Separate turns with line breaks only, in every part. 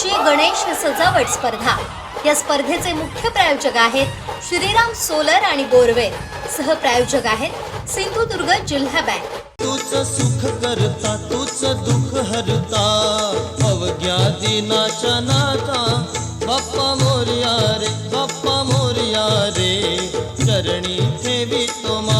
आयोजितची गणेश सजावट स्पर्धा. या स्पर्धेचे मुख्य प्रायोजक आहेत श्रीराम सोलर आणि बोरवे. सहप्रायोजक आहेत सिंधुदुर्ग जिल्हा बँक.
तूच सुख करता तूच दुःख हरता. अवघ्या दिनाच्या नाता बाप्पा मोर्या रे बाप्पा मोर्या रे. चरणी ठेवी
तुम्हाला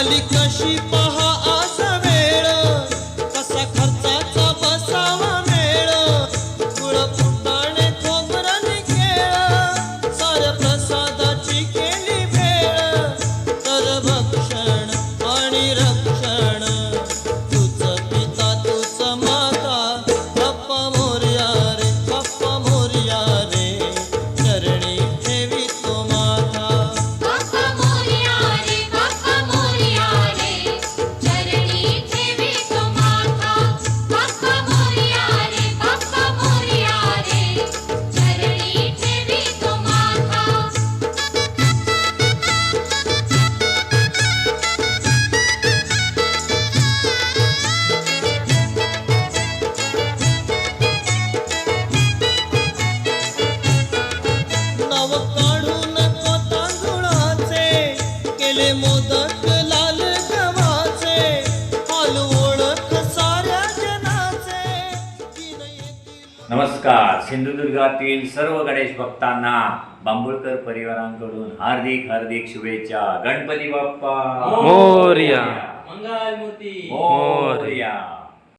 कालिकाशी
पहा
नमस्कार. सिंधुदुर्गातील सर्व गणेश भक्तांना बांबुळकर परिवारांकडून हार्दिक हार्दिक शुभेच्छा. गणपती बाप्पा.
मोरया. मंगळमूर्ती.
मोर्या.